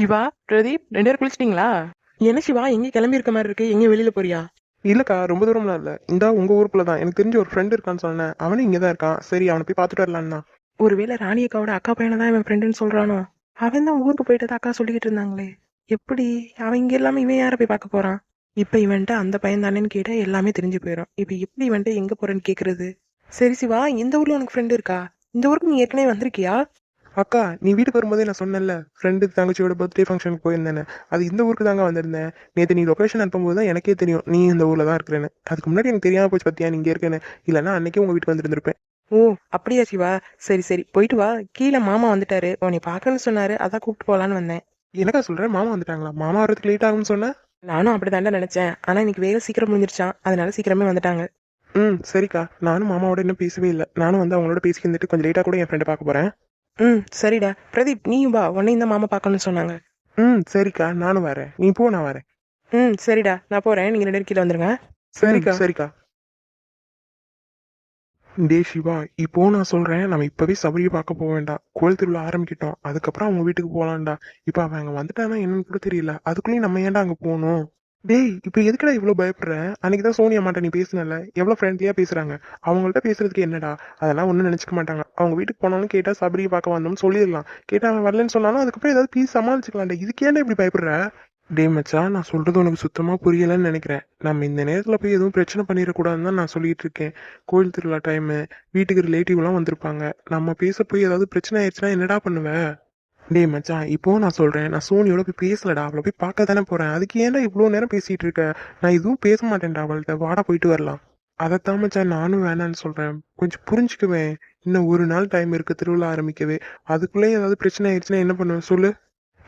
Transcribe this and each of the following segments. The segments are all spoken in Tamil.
சிவா பிரதீப் ரெண்டு பேரும் குளிச்சிட்டீங்களா? என்ன சிவா எங்க கிளம்பி இருக்க மாதிரி இருக்கு? எங்க வெளியில போறியா? இல்லக்கா ரொம்ப தூரம்லாம் இல்ல. இந்த உங்க ஊருக்குள்ள தான். எனக்கு தெரிஞ்ச ஒரு ஃப்ரெண்ட் இருக்கான்னு சொன்னேன். அவனும் இங்க தான் இருக்கான். சரி அவனை போய் பார்த்துட்டு வரலான்னா ஒருவேளை ராணி அக்காவோட அக்கா பையனை தான் இவன் ஃப்ரெண்டுன்னு சொல்றானோ? அவன் தான் ஊருக்கு போயிட்டு அக்கா சொல்லிக்கிட்டு இருந்தாங்களே. எப்படி? அவன் இங்க இல்லாம இவன் யாரை போய் பார்க்க போறான்? இப்ப இவன்ட்ட அந்த பையன் தானேன்னு கேட்டா எல்லாமே தெரிஞ்சு போயிடும் இப்ப எப்படி இவன்ட்ட எங்க போறேன்னு கேக்குறது? சரி சிவா இந்த ஊர்ல உனக்கு ஃப்ரெண்டு இருக்கா? இந்த ஊருக்கு நீ ஏற்கனவே வந்திருக்கியா? அக்கா நீ வீட்டுக்கு வரும்போதே நான் சொன்னேன்ல ஃப்ரெண்டு தங்கச்சியோட பர்த்டே ஃபங்க்ஷனுக்கு போயிருந்தேன்னு. அது இந்த ஊருக்கு தாங்க வந்திருந்தேன். நேற்று நீ லொக்கேஷன் அனுப்பும்போது தான் எனக்கே தெரியும் நீ இந்த ஊர்ல தான் இருக்கிறேன்னு. அதுக்கு முன்னாடி எனக்கு தெரியாம போச்சு பத்தியா நீங்க இருக்கேன்னு. இல்லைன்னா அன்னைக்கே உங்க வீட்டுக்கு வந்திருந்திருப்பேன். ஓ அப்படியா சிவா? சரி சரி. போயிட்டு வா. கீழே மாமா வந்துட்டாரு. உன்னை பார்க்கணும்னு சொன்னாரு. அதான் கூப்பிட்டு போலான்னு வந்தேன். எனக்கா சொல்றேன் மாமா வந்துட்டாங்களா? மாமா வரதுக்கு லேட் ஆகும்னு சொன்னேன் நானும் அப்படிதாண்டா நினைச்சேன். ஆனா இன்னைக்கு வேலை சீக்கிரம் முடிஞ்சிருச்சான் அதனால சீக்கிரமே வந்துட்டாங்க. ம் சரிக்கா. நானும் மாமாவோட இன்னும் பேசவே இல்லை. நானும் வந்து அவங்களோட பேசி இருந்துட்டு கொஞ்சம் லேட்டாக கூட என் ஃப்ரெண்டை பார்க்க போறேன். ம் சரிடா. பிரதீப் நீயும் வா. உன்னை இந்த மாமா பார்க்கணும்னு சொன்னாங்க. ம் சரிக்கா. நானும் வரேன். நீ போ நான் வரேன். ம் சரிடா. நான் போறேன். நீங்க ரெண்டு கீழே வந்துருங்க. சரிக்கா. சரிக்கா. டே சிவா இப்போ நான் சொல்றேன். நம்ம இப்பவே சபரியை பார்க்க போக வேண்டாம். கோயில் திருவிழா ஆரம்பிக்கிட்டோம். அதுக்கப்புறம் அவங்க வீட்டுக்கு போலாம்டா. இப்போ அவன் அங்க வந்துட்டானா என்னன்னு கூட தெரியல. அதுக்குள்ளேயும் நம்ம ஏன்டா அங்க போகணும்? டேய் இப்போ எதுக்குடா இவ்வளோ பயப்படுற? அன்னைக்கு தான் சோனியா மாட்ட நீ பேசினல. எவ்வளோ ஃப்ரெண்ட்லியாக பேசுறாங்க. அவங்கள்ட்ட பேசுறதுக்கு என்னடா? அதெல்லாம் ஒன்றும் நினச்சிக்க மாட்டாங்க. அவங்க வீட்டுக்கு போனாலும் கேட்டால் சபரி பார்க்க வந்தோம்னு சொல்லிடலாம். கேட்டால் அவன் வரலன்னு சொன்னாலும் அதுக்கப்புறம் ஏதாவது பீஸ் சமாளிச்சுக்கலாம்டா. இதுக்கு ஏன்டா இப்படி பயப்படுற? டே மச்சா நான் சொல்கிறது உனக்கு சுத்தமாக புரியலன்னு நினைக்கிறேன். நம்ம இந்த நேரத்தில் போய் எதுவும் பிரச்சனை பண்ணிடக்கூடாதுன்னு தான் நான் சொல்லிட்டு இருக்கேன். கோயில் திருவிழா டைமு வீட்டுக்கு ரிலேட்டிவ்லாம் வந்திருப்பாங்க. நம்ம பேச போய் ஏதாவது பிரச்சனை ஆயிடுச்சுன்னா என்னடா பண்ணுவேன் டேய் மச்சான் இப்போ நான் சொல்கிறேன் நான் சோனியோட போய் பேசலடா அவளை போய் பார்க்க தானே போகிறேன் அதுக்கு ஏன்டா இவ்வளோ நேரம் பேசிகிட்டு இருக்க? நான் எதுவும் பேச மாட்டேன்டா அவள்கிட்ட. வாடா போயிட்டு வரலாம். அதைத்தான் மச்சான் நானும் வேணான்னு சொல்கிறேன் கொஞ்சம் புரிஞ்சுக்குவேன். இன்னும் ஒரு நாள் டைம் இருக்குது திருவிழா ஆரம்பிக்கவே. அதுக்குள்ளே ஏதாவது பிரச்சனை ஆயிடுச்சுன்னா என்ன பண்ணுவேன்? சொல்லு.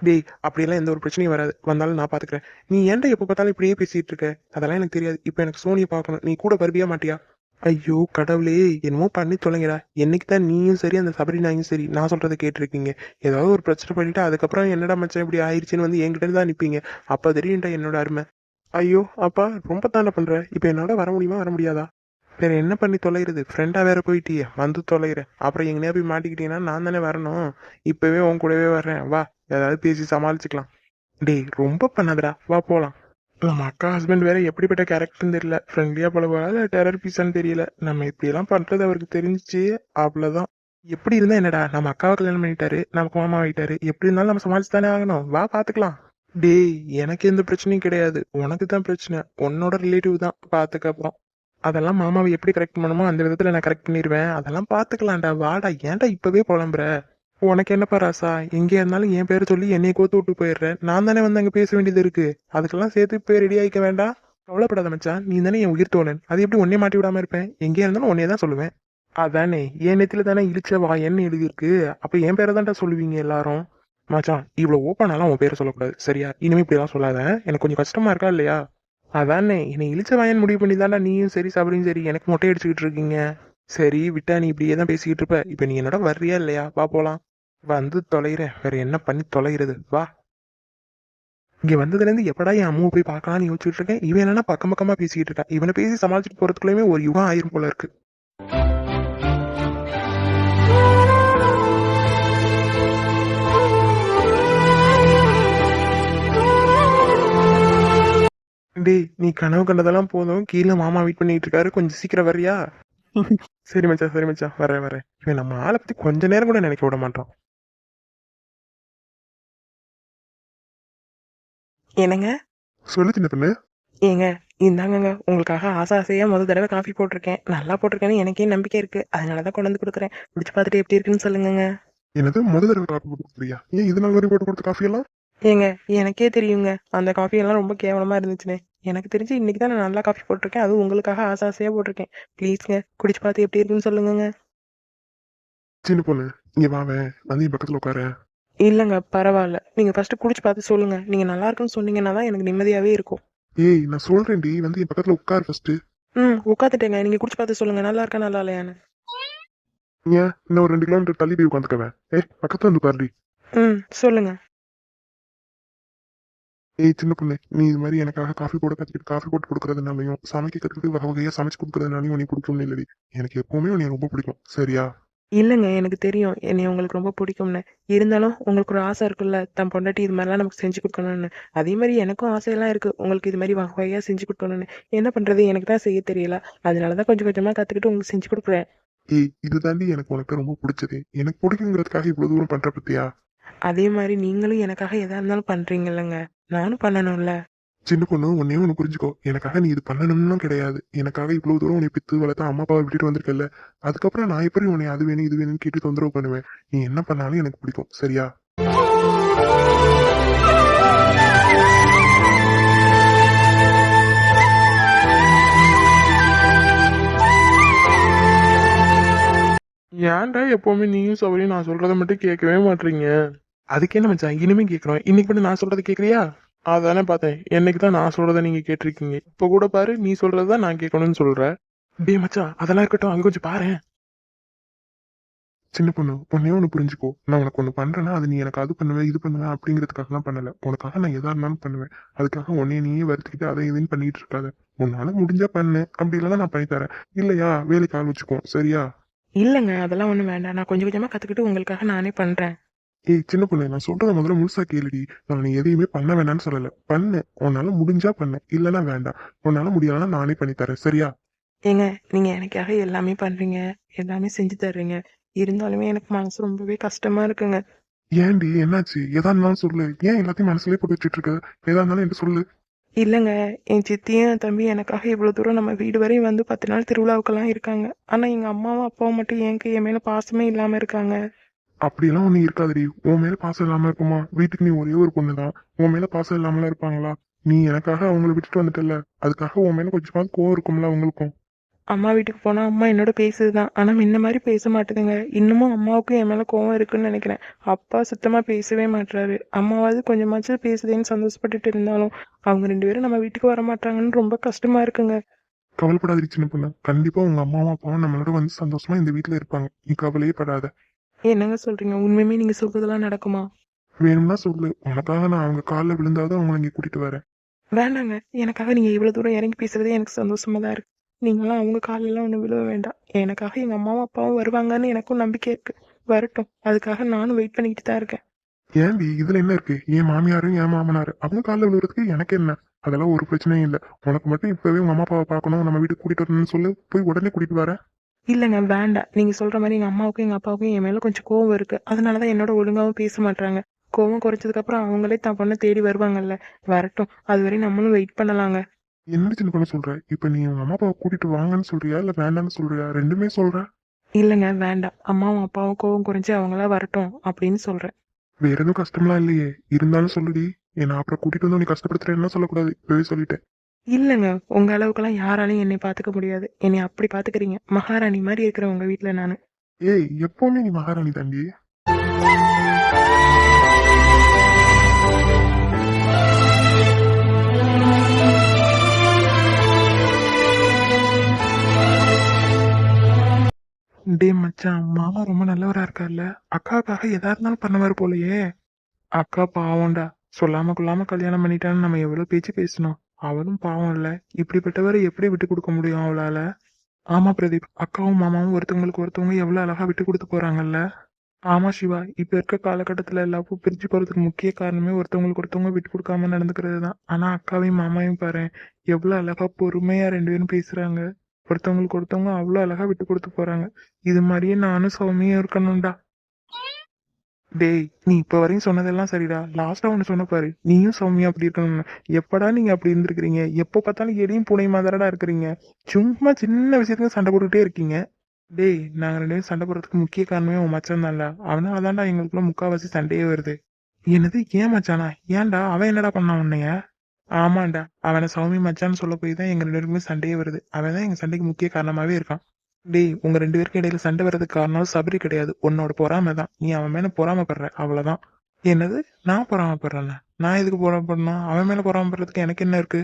டேய் அப்படியெல்லாம் எந்த ஒரு பிரச்சனையும் வராது. வந்தாலும் நான் பார்த்துக்கிறேன் நீ ஏன்டா எப்போ பார்த்தாலும் இப்படியே பேசிகிட்டு இருக்க? அதெல்லாம் எனக்கு தெரியாது. இப்போ எனக்கு சோனியை பார்க்கணும். நீ கூட வருவியா மாட்டியா? ஐயோ கடவுளே என்னமோ பண்ணி தொலைங்கடா. என்னைக்கு தான் நீயும் சரி அந்த சபரி நாயும் சரி நான் சொல்கிறத கேட்டிருக்கீங்க. ஏதாவது ஒரு பிரச்சனை பண்ணிட்டு அதுக்கப்புறம் என்னடா மச்சான் இப்படி ஆயிடுச்சுன்னு வந்து என்கிட்ட தான் நிற்பீங்க அப்போ தெரியும்டா என்னோட அருமை. ஐயோ அப்பா ரொம்ப தானே பண்ணுறேன் இப்போ என்னோட வர முடியுமா வர முடியாதா? வேற என்ன பண்ணி தொலைகிறது ஃப்ரெண்டாக வேற போயிட்டியே வந்து தொலைகிறேன் அப்புறம் எங்கேயா போய் மாட்டிக்கிட்டீங்கன்னா நான் தானே வரணும். இப்போவே உன் கூடவே வர்றேன். வா ஏதாவது பேசி சமாளிச்சுக்கலாம். டேய் ரொம்ப பண்ணாதடா. வா போகலாம் நம்ம அக்கா ஹஸ்பண்ட் வேற எப்படிப்பட்ட கேரக்டர்னு தெரியல. ஃப்ரெண்ட்லியா பழகுவாரா டெரர் பீஸான்னு தெரியல. நம்ம இப்படியெல்லாம் பண்றது அவருக்கு தெரிஞ்சிச்சு அவ்வளவுதான். எப்படி இருந்தா என்னடா நம்ம அக்காவை கல்யாணம் பண்ணிட்டாரு நமக்கு மாமா ஆகிட்டாரு எப்படி இருந்தாலும் நம்ம சமாளிச்சு தானே ஆகணும். வா பாத்துக்கலாம். டேய் எனக்கு எந்த பிரச்சனையும் கிடையாது. உனக்கு தான் பிரச்சனை. உன்னோட ரிலேட்டிவ் தான். பாத்துக்க அப்புறம். அதெல்லாம் மாமாவை எப்படி கரெக்ட் பண்ணுமோ அந்த விதத்துல நான் கரெக்ட் பண்ணிடுவேன் அதெல்லாம் பாத்துக்கலாம்டா. வாடா ஏன்டா இப்பவே புலம்புற? உனக்கு என்னப்பா ராசா? எங்கே இருந்தாலும் என் பேரை சொல்லி என்னைய கோத்து விட்டு போயிடுறேன். நான் தானே வந்து அங்கே பேச வேண்டியது இருக்கு. அதுக்கெல்லாம் சேர்த்து போய் ரெடி ஆகிக்க வேண்டாம். கவலைப்படாத மச்சான். நீ தானே என் உயிர் தோழன். அது எப்படி உன்னே மாட்டி விடாம இருப்பேன்? எங்கே இருந்தாலும் உன்னே தான் சொல்லுவேன். அதானே. என் நெத்தில தானே இழிச்ச வா என்ன எழுதியிருக்கு. அப்ப என் பேரை தான்டா சொல்லுவீங்க எல்லாரும்? மச்சான் இவ்வளோ ஓப்பனாலாம் உன் பேரை சொல்லக்கூடாது. சரியா? இனிமே இப்படிலாம் சொல்லாத. எனக்கு கொஞ்சம் கஷ்டமா இருக்கா இல்லையா? அதானே. என்னை இழிச்ச வாயன் முடிவு பண்ணி தாண்டா நீயும் சரி சபரியும் சரி. எனக்கு மொட்டை அடிச்சுக்கிட்டு இருக்கீங்க. சரி விட்டா நீ இப்படியே தான் பேசிக்கிட்டு இருப்ப. இப்போ நீ என்னோட வர்றியா இல்லையா? வா போலாம். வந்து தொலைகிறேன். வேற என்ன பண்ணி தொலைகிறது? வா. இங்க வந்ததுல இருந்து எப்படா என் அம்மாவை போய் பார்க்கலாம்னு யோசிச்சுட்டு இருக்கேன். இவன் என்னன்னா பக்கம் பக்கமா பேசிக்கிட்டு இருக்கான். இவனை பேசி சமாளிச்சுட்டு போறதுக்குள்ளயுமே ஒரு யுகம் ஆயிரும் போல இருக்கு. டேய் நீ கனவு கண்டதெல்லாம் போதும். கீழே மாமா வெயிட் பண்ணிட்டு இருக்காரு. கொஞ்சம் சீக்கிரம் வர்றியா? சரி மச்சான் சரி மச்சான். வரேன் வரேன் இவன் நம்ம ஆளை பத்தி கொஞ்ச நேரம் கூட நினைக்க விட மாட்டான். என்னங்க? சொல்லு சின்ன பொண்ணு. ஏங்க இந்தாங்கங்க உங்களுக்காக ஆசை ஆசையா முதல் தடவை காஃபி போட்டிருக்கேன். நல்லா போட்டிருக்கேன்னு எனக்கே நம்பிக்கை இருக்கு. அதனாலதான் கொண்டு வந்து கொடுக்குறேன். குடிச்சு பார்த்துட்டு எப்படி இருக்குன்னு சொல்லுங்கங்க. என்னது முதல் தடவை காஃபி போட்டு கொடுக்குறியா? ஏன் இது நாள் வரைக்கும் போட்டு கொடுத்த காஃபி எல்லாம்? ஏங்க எனக்கே தெரியுங்க. அந்த காஃபி எல்லாம் ரொம்ப கேவலமா இருந்துச்சுன்னு எனக்கு தெரிஞ்சு இன்னைக்கு தான் நான் நல்லா காஃபி போட்டிருக்கேன். அதுவும் உங்களுக்காக ஆசை ஆசையா போட்டிருக்கேன். ப்ளீஸ்ங்க குடிச்சு பார்த்து எப்படி இருக்குன்னு சொல்லுங்கங்க. சின்ன பொண்ணு இங்க வாவேன் வந்து என் பக்கத்துல உட்கார. இல்லைங்க பரவாயில்ல. நீங்க ஃபர்ஸ்ட் குடிச்சு பார்த்து சொல்லுங்க. நீங்க நல்லா இருக்குன்னு சொன்னீங்கன்னா தான் எனக்கு நிம்மதியாவே இருக்கும். ஏய் நான் சொல்றேன்டி வந்து என் பக்கத்துல உட்கார் ஃபர்ஸ்ட் ம் உட்காந்துட்டேங்க நீங்க குடிச்சு பார்த்து சொல்லுங்க. நல்லா இருக்கா நல்லா இல்லையான்னு. ஏன் இன்னும் ஒரு ரெண்டு கிலோமீட்டர் தள்ளி போய் உட்காந்துக்கவேன் ஏய் பக்கத்துல வந்து உட்காருடி ம் சொல்லுங்க. ஏய் சின்ன பொண்ணு நீ இது மாதிரி எனக்காக காஃபி போட கத்துக்கிட்டு காஃபி போட்டு கொடுக்கறதுனாலையும் சமைக்க கத்துக்கிட்டு வகை வகையா சமைச்சு கொடுக்கறதுனாலையும் நீ பிடிக்கும்னு இல்லடி எனக்கு எப்பவுமே உன்னை ரொம்ப பிடிக்கும். சரியா? இல்லைங்க எனக்கு தெரியும். என்னை உங்களுக்கு ரொம்ப பிடிக்கும்னு. இருந்தாலும் உங்களுக்கு ஒரு ஆசை இருக்குல்ல தன் பொண்டாட்டி இது மாதிரிலாம் நமக்கு செஞ்சு கொடுக்கணும்னு. அதே மாதிரி எனக்கும் ஆசையெல்லாம் இருக்கு. உங்களுக்கு இது மாதிரி வகை வகையாக செஞ்சு கொடுக்கணும்னு. என்ன பண்றது? எனக்கு தான் செய்ய தெரியல. அதனால தான் கொஞ்சம் கொஞ்சமாக கற்றுக்கிட்டு உங்களுக்கு செஞ்சு கொடுக்குறேன். ஏய் இது தாண்டி எனக்கு உனக்கு ரொம்ப பிடிச்சது. எனக்கு பிடிக்குங்கிறதுக்காக இவ்வளவு தூரம் பண்ற பத்தியா? அதே மாதிரி நீங்களும் எனக்காக எதா இருந்தாலும் பண்றீங்கல்லங்க நானும் பண்ணணும்ல. சின்ன பொண்ணு உன்னையே ஒன்று புரிஞ்சுக்கோ. எனக்காக நீ இது பண்ணணும்னு கிடையாது. எனக்காக இவ்வளவு தூரம் உன்னை பித்து வளர்த்த அம்மா அப்பாவை விட்டுட்டு வந்திருக்கல அதுக்கப்புறம் நான் எப்படி உன்னை அது வேணும் இது வேணும்னு கேட்டு தொந்தரவு பண்ணுவேன்? நீ என்ன பண்ணாலும் எனக்கு பிடிக்கும். சரியா? ஏன்டா எப்பவுமே நீயும் சவரியும் நான் சொல்றதை மட்டும் கேட்கவே மாட்டீங்க? அதுக்கு என்ன மச்சான் இனிமே கேட்குறோம் இன்னைக்கு மட்டும் நான் சொல்றதை கேட்கறியா அதானே பார்த்தேன். என்னைக்கு தான் நான் சொல்றதை நீங்க கேட்டிருக்கீங்க. இப்ப கூட பாரு நீ சொல்றதை நான் கேட்கணும்னு சொல்ற. டே மச்சான் அதெல்லாம் இருக்கட்டும். அங்க கொஞ்சம் பாரு. சின்ன பொண்ணு பொண்ணே ஒன்று புரிஞ்சுக்கோ. நான் உனக்கு ஒன்று பண்றேன்னா அது நீ எனக்கு அது பண்ணுவேன் இது பண்ணுவேன் அப்படிங்கிறதுக்காகலாம் பண்ணல. உனக்காக நான் எதா இருந்தாலும் பண்ணுவேன். அதுக்காக உன்னைய நீயே வருத்திக்கிட்டு அதை இதுன்னு பண்ணிட்டு இருக்காத. உன்னால முடிஞ்சா பண்ணு. அப்படி இல்லைன்னா நான் பண்ணி தரேன். இல்லையா? வேலைக்கு ஆள் வச்சுக்கோ. சரியா? இல்லைங்க அதெல்லாம் ஒன்றும் வேண்டாம். நான் கொஞ்சம் கொஞ்சமாக கற்றுக்கிட்டு உங்களுக்காக நானே பண்ணுறேன் ஏய் சின்ன பொண்ணு நான் சொல்றத முதல்ல முழுசா கேளுடி. நான் நீ எதையுமே பண்ண வேண்டாம்னு சொல்லல. பண்ணு. உன்னால முடிஞ்சா பண்ணு. இல்லைன்னா வேண்டாம். உன்னால முடியலன்னா நானே பண்ணி தரேன். சரியா? ஏங்க நீங்கள் எனக்காக எல்லாமே பண்ணுறீங்க எல்லாமே செஞ்சு தர்றீங்க. இருந்தாலுமே எனக்கு மனசு ரொம்பவே கஷ்டமா இருக்குங்க. ஏன்டி? என்னாச்சு? எதா இருந்தாலும் சொல்லு. ஏன் எல்லாத்தையும் மனசுலயே போட்டு வச்சுட்டு இருக்க? எதா இருந்தாலும் என்கிட்ட சொல்லு. இல்லைங்க. என் சித்தியும் என் தம்பி எனக்காக இவ்வளோ தூரம் நம்ம வீடு வரையும் வந்து பத்து நாள் திருவிழாவுக்கெல்லாம் இருக்காங்க. ஆனால் எங்கள் அம்மாவும் அப்பாவும் மட்டும் எனக்கு என் மேலே பாசமே இல்லாமல் இருக்காங்க. அப்படியெல்லாம் ஒண்ணு இருக்காதுடி. உன் மேல பாசம் இல்லாம இருக்குமா? வீட்டுக்கு நீ ஒரே ஒரு பொண்ணுதான். உன் மேல பாசம் இல்லாமலாம் இருப்பாங்களா? நீ எனக்காக அவங்கள விட்டுட்டு வந்துட்டல அதுக்காக உன் மேல கொஞ்சமாவது கோவம் இருக்கும்ல அவங்களுக்கும். அம்மா வீட்டுக்கு போனால் அம்மா என்னோட பேசுது தான் ஆனால் முன்ன மாதிரி பேச மாட்டேதுங்க. இன்னமும் அம்மாவுக்கும் என் மேலே கோவம் இருக்குன்னு நினைக்கிறேன். அப்பா சுத்தமாக பேசவே மாட்டுறாரு அம்மாவாவது கொஞ்சமாச்சும் பேசுதேன்னு சந்தோஷப்பட்டுட்டு இருந்தாலும் அவங்க ரெண்டு பேரும் நம்ம வீட்டுக்கு வர மாட்டாங்கன்னு ரொம்ப கஷ்டமா இருக்குங்க. கவலைப்படாதடி சின்ன பொண்ணு. கண்டிப்பா உங்க அம்மாவும் அப்பாவும் நம்மளோட வந்து சந்தோஷமா இந்த வீட்டுல இருப்பாங்க. நீ கவலையே படாத. என்னங்க சொல்றீங்க? உண்மையுமே நீங்க சொல்றதெல்லாம் நடக்குமா? வேணும்னா சொல்லு. உனக்காக நான் அவங்க காலில் விழுந்தாதான் அவங்கள இங்க கூட்டிட்டு வரேன். வேண்டாங்க. எனக்காக நீங்க இவ்வளவு தூரம் இறங்கி பேசுறதே எனக்கு சந்தோஷமா தான் இருக்கு. நீங்களாம் அவங்க காலெல்லாம் ஒன்றும் விழுவ வேண்டாம். எனக்காக எங்க அம்மாவும் அப்பாவும் வருவாங்கன்னு எனக்கும் நம்பிக்கை இருக்கு. வரட்டும். அதுக்காக நானும் வெயிட் பண்ணிக்கிட்டு தான் இருக்கேன். ஏன்டி இதுல என்ன இருக்கு? என் மாமியாரும் என் மாமனாரு. அவங்க காலில் விழுறதுக்கு எனக்கு என்ன? அதெல்லாம் ஒரு பிரச்சனையும் இல்லை. உனக்கு மட்டும் இப்பவே உங்க அம்மா அப்பாவை பார்க்கணும். நம்ம வீட்டுக்கு கூட்டிட்டு வரணும்னு சொல்லு. போய் உடனே கூட்டிட்டு வரேன். இல்லைங்க வேண்டாம் நீங்க சொல்ற மாதிரி எங்க அம்மாவுக்கும் எங்க அப்பாவுக்கும் என் மேல கொஞ்சம் கோவம் இருக்கு. அதனாலதான் என்னோட ஒழுங்காவும் பேச மாட்டாங்க கோவம் குறைச்சதுக்கு அப்புறம் அவங்களே தான் பொண்ணை தேடி வருவாங்கல்ல. வரட்டும். அதுவரை நம்மளும் வெயிட் பண்ணலாங்க. என்ன சின்ன பண்ண சொல்ற? இப்ப நீ உங்க அம்மா அப்பாவை கூட்டிட்டு வாங்கன்னு சொல்றியா இல்ல வேண்டாம்னு சொல்றியா? ரெண்டுமே சொல்ற. இல்லைங்க வேண்டாம் அம்மாவும் அப்பாவும் கோவம் குறைஞ்சு அவங்களா வரட்டும் அப்படின்னு சொல்றேன். வேற எதுவும் கஷ்டம்லாம் இல்லையே. இருந்தாலும் சொல்லுடி. என்ன அப்புறம் கூட்டிட்டு வந்து நீ கஷ்டப்படுத்துறேன்னா சொல்லக்கூடாது. இப்பவே சொல்லிட்டேன். இல்லைங்க. உங்க அளவுக்குலாம் யாராலையும் என்னை பாத்துக்க முடியாது. என்னை அப்படி பாத்துக்கிறீங்க. மகாராணி மாதிரி இருக்கிற உங்க வீட்டுல நானு. ஏய் எப்பவுமே நீ மகாராணி தாண்டி. டே மச்சான் மாமா ரொம்ப நல்லவரா இருக்கார்ல. அக்காக்காக எதா இருந்தாலும் பண்ணவாரு போலயே. அக்கா பாவம்டா. சொல்லாம கொள்ளாம கல்யாணம் பண்ணிட்டான்னு நம்ம எவ்வளவு பேச்சு பேசணும். அவளும் பாவம் இல்ல. இப்படிப்பட்டவரை எப்படி விட்டு கொடுக்க முடியும் அவளால? ஆமா பிரதீப் அக்காவும் மாமாவும் ஒருத்தவங்களுக்கு ஒருத்தவங்க எவ்வளவு அழகா விட்டு கொடுத்து போறாங்கல்ல? ஆமா சிவா இப்ப இருக்க காலகட்டத்துல எல்லாப்பும் பிரிஞ்சு போறதுக்கு முக்கிய காரணமே ஒருத்தவங்களுக்கு ஒருத்தவங்க விட்டு கொடுக்காம நடந்துக்கிறது தான். ஆனா அக்காவையும் மாமாவையும் பாரு எவ்வளவு அழகா பொறுமையா ரெண்டு பேரும் பேசுறாங்க. ஒருத்தவங்களுக்கு ஒருத்தவங்க அவ்வளவு அழகா விட்டு கொடுத்து போறாங்க. இது மாதிரியே நானும் சௌமியும் இருக்கணும்டா. டேய் நீ இப்ப வரையும் சொன்னதெல்லாம் சரிடா. லாஸ்டா ஒன்னு சொன்ன பாரு. நீயும் சௌமியா அப்படி இருக்கணும்னு. எப்படா நீங்க அப்படி இருந்திருக்கிறீங்க? எப்போ பார்த்தாலும் எடியும் பூனையும் மாதிரிடா இருக்கிறீங்க. சும்மா சின்ன விஷயத்துக்கு சண்டை போட்டுக்கிட்டே இருக்கீங்க. டேய் நாங்க ரெண்டு பேரும் சண்டை போடுறதுக்கு முக்கிய காரணமே உன் மச்சான் தான்ல அவனால தான்டா எங்களுக்குள்ள முக்காவாசி சண்டையே வருது. என்னது ஏன் மச்சானா? ஏன்டா? அவன் என்னடா பண்ணான் உன்னைய? ஆமாண்டா. அவனை சௌமி மச்சான்னு சொல்ல போய் தான் எங்க ரெண்டு பேருக்குமே சண்டையே வருது. அவன் தான் எங்க சண்டைக்கு முக்கிய காரணமாவே இருக்கான். டேய் உங்க ரெண்டு பேருக்கு இடையில சண்டை வர்றதுக்கு காரணம் சபரி கிடையாது. உன்னோட பொறாமை தான். நீ அவன் மேல பொறாமைப்படுற. அவ்வளவுதான். என்னது? நான் பொறாமைப்படுறேன்னா நான் எதுக்கு பொறாமப்படணும்? அவன் மேல பொறாமைப்படுறதுக்கு எனக்கு என்ன இருக்கு?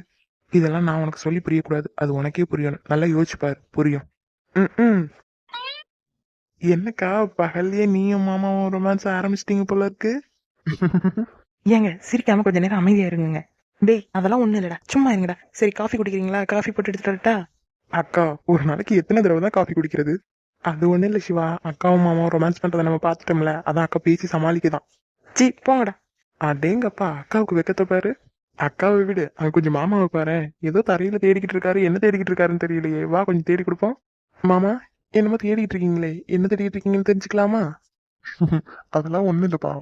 இதெல்லாம் நான் உனக்கு சொல்லி புரியக்கூடாது. அது உனக்கே புரியணும். நல்லா யோசிச்சுப்பாரு புரியும். ம் என்னக்கா பகல்லையே நீயும் மாமாவும் ரொமான்ஸ் ஆரம்பிச்சிட்டீங்க போல இருக்கு. ஏங்க சிரிக்காம கொஞ்ச நேரம் அமைதியா இருங்க டேய் அதெல்லாம் ஒண்ணும் இல்லடா. சும்மா இருங்கடா. சரி காஃபி குடிக்கிறீங்களா? காஃபி போட்டு எடுத்துட்டு வரட்டா? அக்கா ஒரு நாளைக்கு எத்தனை தடவை தான் காஃபி குடிக்கிறது? அது ஒண்ணும் இல்ல சிவா. அக்காவும் மாமாவும் ரொமான்ஸ் பண்றதை நம்ம பார்த்துட்டோம்ல. அதான் அக்கா பேசி சமாளிக்கதான். சி போங்கடா. அடேங்கப்பா அக்காவுக்கு வெக்கத்தை பாரு. அக்காவை விடு. அவன் கொஞ்சம் மாமாவை பாரு. ஏதோ தரையில தேடிக்கிட்டு இருக்காரு. என்ன தேடிக்கிட்டு இருக்காருன்னு தெரியலையே. வா கொஞ்சம் தேடி கொடுப்போம். மாமா என்னமோ தேடிக்கிட்டு இருக்கீங்களே. என்ன தேடிக்கிட்டு இருக்கீங்கன்னு தெரிஞ்சுக்கலாமா? அதெல்லாம் ஒண்ணும் இல்லப்பா.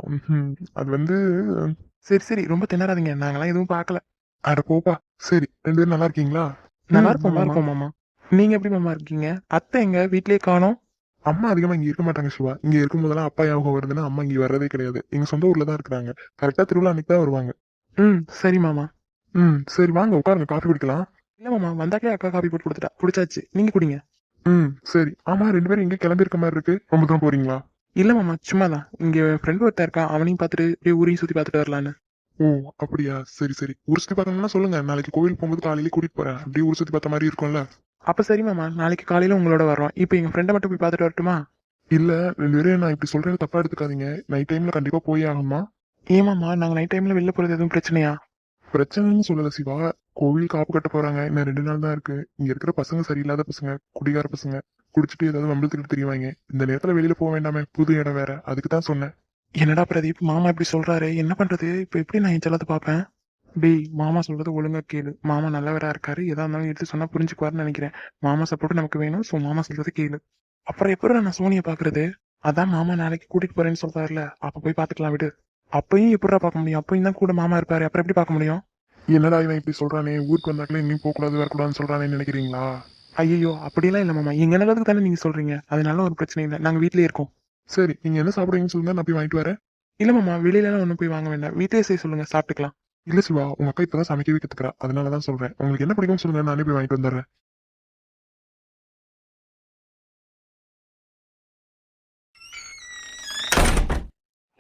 அது வந்து சரி சரி. ரொம்ப திணறாதீங்க. நாங்களாம் எதுவும் பார்க்கல. அட போப்பா. சரி. ரெண்டு பேரும் நல்லா இருக்கீங்களா? நல்லா இருப்போம் நல்லா இருப்போம் மாமா. நீங்க எப்படி மாமா இருக்கீங்க? அத்தை எங்க? வீட்லயே காணோம். அம்மா அதிகமா இங்க இருக்க மாட்டாங்க சிவா. இங்க இருக்கும் போதெல்லாம் அப்பா ஞாபகம் வருதுன்னா அம்மா இங்க வர்றதே கிடையாது. எங்க சொந்த ஊர்ல தான் இருக்கிறாங்க. கரெக்டா திருவிழா அன்னைக்கு தான் வருவாங்க. ம் சரி மாமா. ம் சரி வாங்க உட்காருங்க. காஃபி குடிக்கலாம். இல்ல மாமா. வந்தாக்கே அக்கா காஃபி போட்டு கொடுத்துட்டா. குடிச்சாச்சு. நீங்க குடிங்க. ம் சரி. ஆமா ரெண்டு பேரும் எங்க கிளம்பி இருக்க மாதிரி இருக்கு. ரொம்ப தூரம் போறீங்களா? இல்ல மாமா. சும்மா தான் இங்க ஃப்ரெண்ட் ஒருத்தன் இருக்கான். அவனையும் பார்த்துட்டு அப்படியே ஊரையும் சுத்தி பார்த்துட்டு வரலான்னு. ஓ அப்படியா? சரி சரி. ஊர் சுத்தி பார்க்கணும்னா சொல்லுங்க. நாளைக்கு கோவில் போகும்போது காலையில கூட்டிட்டு போறேன். அப்படியே ஊர் சுத்தி பார்த்த மாதிரி இருக்கும்ல. அப்ப சரி மாமா. நாளைக்கு காலையில உங்களோட வரோம் இப்போ எங்க ஃப்ரெண்டை மட்டும் போய் பார்த்துட்டு வரட்டுமா? இல்ல ரெண்டு பேரும் நான் இப்படி சொல்றது தப்பா எடுத்துக்காதீங்க. நைட் டைம்ல கண்டிப்பா போய் ஆகணுமா? ஏமாமா நாங்க நைட் டைம்ல வெளில போறது எதுவும் பிரச்சனையா? பிரச்சனைன்னு சொல்லல சிவா. கோவில் காப்பு கட்ட போறாங்க. இன்னும் ரெண்டு நாள் தான் இருக்கு. இங்க இருக்கிற பசங்க சரியில்லாத பசங்க குடிகார பசங்க. குடிச்சிட்டு ஏதாவது வம்பளத்துக்கிட்டு தெரியுவாங்க. இந்த நேரத்துல வெளியில போக வேண்டாமே. புது இடம் வேற. அதுக்கு தான் சொன்னேன். என்னடா பிரதீப் மாமா இப்படி சொல்றாரு என்ன பண்றது? இப்ப எப்படி நான் என் செல்லத்தை பாப்பேன் டேய் மாமா சொல்றது ஒழுங்கா கேளு. மாமா நல்லவரா இருக்காரு எதா இருந்தாலும் எடுத்து சொன்னா புரிஞ்சுக்குவாருன்னு நினைக்கிறேன். மாமா சப்போர்ட் நமக்கு வேணும் சோ மாமா சொல்றது கேளு. அப்புறம் எப்படி நான் சோனியை பாக்குறது அதான் மாமா நாளைக்கு கூட்டிட்டு போறேன்னு சொல்றாருல அப்ப போய் பாத்துக்கலாம் விடு. அப்பயும் எப்படிடா பார்க்க முடியும்? அப்பயும் தான் கூட மாமா இருப்பாரு அப்புறம் எப்படி பார்க்க முடியும்? என்னடா இவன் இப்படி சொல்றானே? ஊருக்கு வந்தாக்கல எங்கேயும் போக கூடாது வரக்கூடாதுன்னு சொல்றானே நினைக்கிறீங்களா? ஐயோ அப்படிலாம் இல்ல மாமா. எங்க நல்லதுக்கு தானே நீங்க சொல்றீங்க? அதனால ஒரு பிரச்சனை இல்லை. நாங்க வீட்லயே இருக்கோம். சரி நீங்க என்ன சாப்பிடுறீங்கன்னு சொல்லுங்க நான் போய் வாங்கிட்டு வரேன். இல்ல மாமா வெளியில எல்லாம் ஒண்ணும் போய் வாங்க வேண்டாம். வீட்லயே செய்ய சொல்லுங்க சாப்பிட்டுக்கலாம். இல்ல சிவா உங்க அக்கா இப்பதான் சமைக்கவே கத்துக்கிறா அதனாலதான் சொல்றேன். உங்களுக்கு என்ன பிடிக்கும் சொல்லுங்க நானே போய் வாங்கிட்டு வந்துடுறேன்.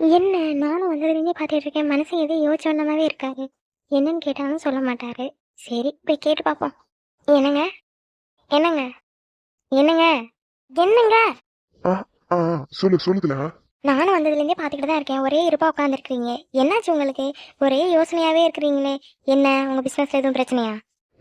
என்ன? நானும் வந்ததுலேருந்தே பார்த்துட்டு இருக்கேன் மனசு எதுவும் யோசிச்ச ஒன்றமாவே இருக்காரு என்னன்னு கேட்டாலும் சொல்ல மாட்டாரு. சரி போய் கேட்டு பார்ப்போம். என்னங்க? என்னங்க? என்னங்க? என்னங்க? ஆ சொல்லு சொல்லுதுல. நானும் வந்ததுலேருந்தே பார்த்துக்கிட்டு தான் இருக்கேன். ஒரே இருப்பா உட்காந்துருக்கீங்க என்னாச்சு உங்களுக்கு? ஒரே யோசனையாகவே இருக்கிறீங்களே. என்ன உங்கள் பிஸ்னஸ் எதுவும் பிரச்சனையா?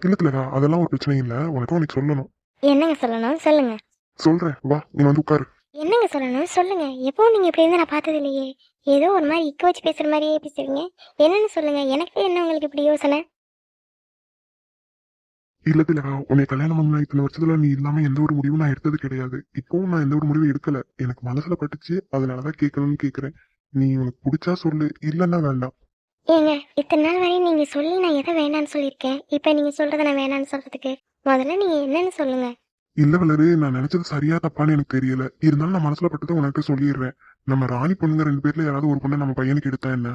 இல்லத்துலடா அதெல்லாம் ஒரு பிரச்சனை இல்ல. உனக்கு உனக்கு சொல்லணும். என்னங்க சொல்லணும்? சொல்லுங்க. சொல்றேன். வா நீ வந்து உட்காரு. என்னங்க சொல்லணும்? சொல்லுங்க. எப்பவும் நீங்க இப்படி இருந்து நான் பார்த்தது இல்லையே ஏதோ ஒரு மாதிரி இக்க வச்சு பேசுற மாதிரியே பேசுறீங்க. என்னன்னு சொல்லுங்க. எனக்கு என்ன உங்களுக்கு இப்படி யோசனை? இல்லத்துல உன்னை கல்யாணம் பண்ண இத்தனை வருஷத்துல நீ இல்லாம எந்த ஒரு முடிவும் நான் எடுத்தது கிடையாது. இப்பவும் நான் எந்த ஒரு முடிவும் எடுக்கல. எனக்கு மனசுல பட்டுச்சு. அதனாலதான் கேட்கணும்னு கேக்குறேன் நீ உனக்கு பிடிச்சா சொல்லு. இல்லன்னா வேண்டாம். ஏங்க இத்தனை நாள் வரையும் நீங்க சொல்லி நான் எதை வேணான்னு சொல்லியிருக்கேன்? இப்போ நீங்க சொல்றத நான் வேணான்னு சொல்றதுக்கு முதல்ல நீங்க என்னன்னு சொல்லுங்க. இல்ல வளரு நான் நினைச்சது சரியா தப்பான்னு எனக்கு தெரியல. இருந்தாலும் நான் மனசுல பட்டதை உனக்கு சொல்லிடுறேன். நம்ம ராணி பொண்ணுங்க ரெண்டு பேர்ல யாராவது ஒரு பொண்ணை நம்ம பையனுக்கு எடுத்தா என்ன?